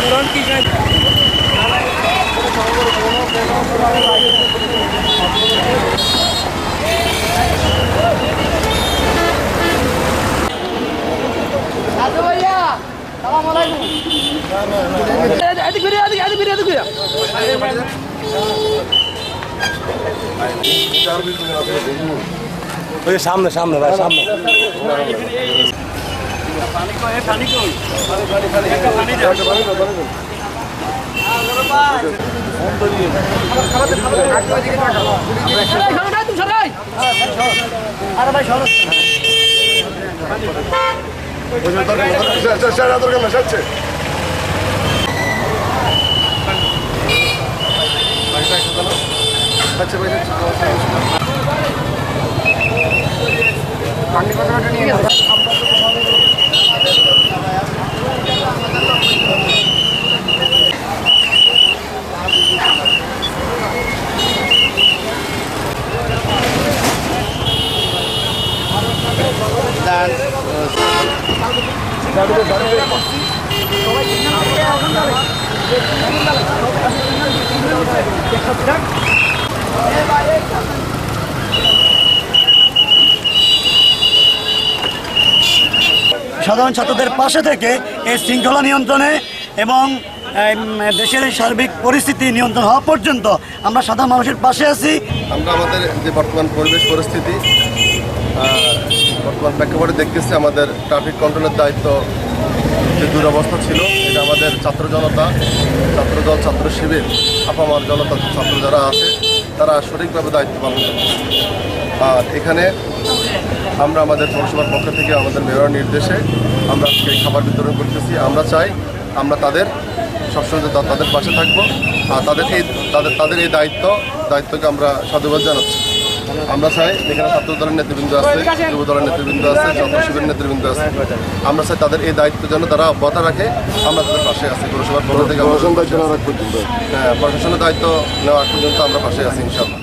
আন্দোলন কি সামনে সামনে ভাই সামনে। ভাই সামনে সরাই সরাই সাধারণ ছাত্রদের পাশে থেকে এই শৃঙ্খলা নিয়ন্ত্রণে এবং দেশের সার্বিক পরিস্থিতি নিয়ন্ত্রণ হওয়া পর্যন্ত আমরা সাধারণ মানুষের পাশে আছি। আমরা আমাদের যে বর্তমান পরিবেশ পরিস্থিতি বর্তমান প্রেক্ষাপটে দেখতেছি আমাদের ট্রাফিক কন্ট্রোলের দায়িত্ব যে দুরবস্থা ছিল, এটা আমাদের ছাত্র জনতা ছাত্রদল ছাত্র শিবির, আপামার জনতা, ছাত্র যারা আছে, তারা সঠিকভাবে দায়িত্ব পালন করছে। আর এখানে আমরা আমাদের পৌরসভার পক্ষ থেকে আমাদের মেয়র নির্দেশে আমরা আজকে খাবার বিতরণ করতেছি। আমরা চাই আমরা তাদের, সবসময় তাদের পাশে থাকব। আর তাদের এই তাদের তাদের এই দায়িত্ব, দায়িত্বকে আমরা সাধুবাদ জানাচ্ছি। আমরা চাই এখানে ছাত্র দলের নেতৃবৃন্দ আছে যুব দলের নেতৃবৃন্দ আছে শিবিরের নেতৃবৃন্দ আছে। আমরা চাই তাদের এই দায়িত্ব যেন তারা অব্যাহত রাখে আমরা তাদের পাশে আছি পৌরসভার পক্ষ থেকে। হ্যাঁ প্রশাসনের দায়িত্ব নেওয়া পর্যন্ত আমরা পাশে আছি ইনশাল্লাহ